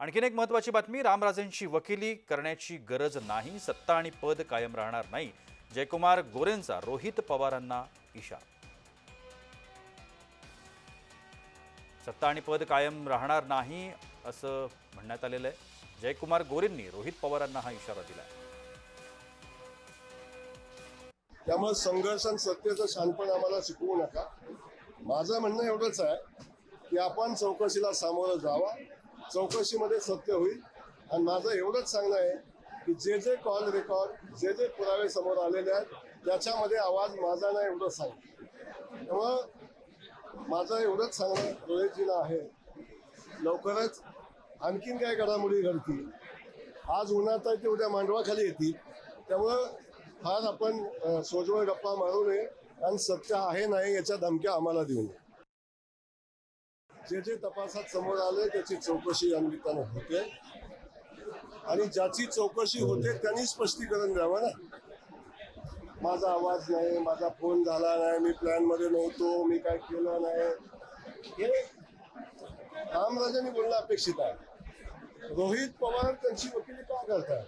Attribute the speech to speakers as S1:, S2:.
S1: आणखीन एक महत्वाची बातमी रामराजेंची वकिली करण्याची गरज नाही सत्ता आणि पद कायम राहणार नाही. जयकुमार गोरेंचा रोहित पवारांना इशारा. सत्ता आणि पद कायम राहणार नाही असं म्हणण्यात आलेलं आहे. जयकुमार गोरेंनी रोहित पवारांना हा इशारा दिला
S2: त्यामुळे संघर्ष आणि सत्तेचं शानपण आम्हाला शिकवू नका. माझं म्हणणं एवढंच आहे की आपण चौकशीला सामोरं जावा. चौकशीमध्ये सत्य होईल. आणि माझं एवढंच सांगणं आहे की जे जे कॉल रेकॉर्ड जे जे पुरावे समोर आलेले आहेत त्याच्यामध्ये आवाज माझा नाही एवढं सांग. त्यामुळं माझं एवढंच सांगणं रोहितजीला आहे. लवकरच आणखीन काय घडामोडी घडतील. आज उन्हात आहे ते उद्या मांडवाखाली येतील. त्यामुळं फार आपण सोजवळ गप्पा मारू नये. आणि सत्य आहे नाही याच्या धमक्या आम्हाला देऊ नये. जे जे तपासात समोर आले त्याची चौकशी या निमित्तानं होते. आणि ज्याची चौकशी होते त्यांनी स्पष्टीकरण द्यावं ना. माझा आवाज नाही माझा फोन झाला नाही मी प्लॅनमध्ये नव्हतो मी काय केलं नाही. हे रामराजांनी बोलणं अपेक्षित आहे. रोहित पवार त्यांची वकिली का करतात?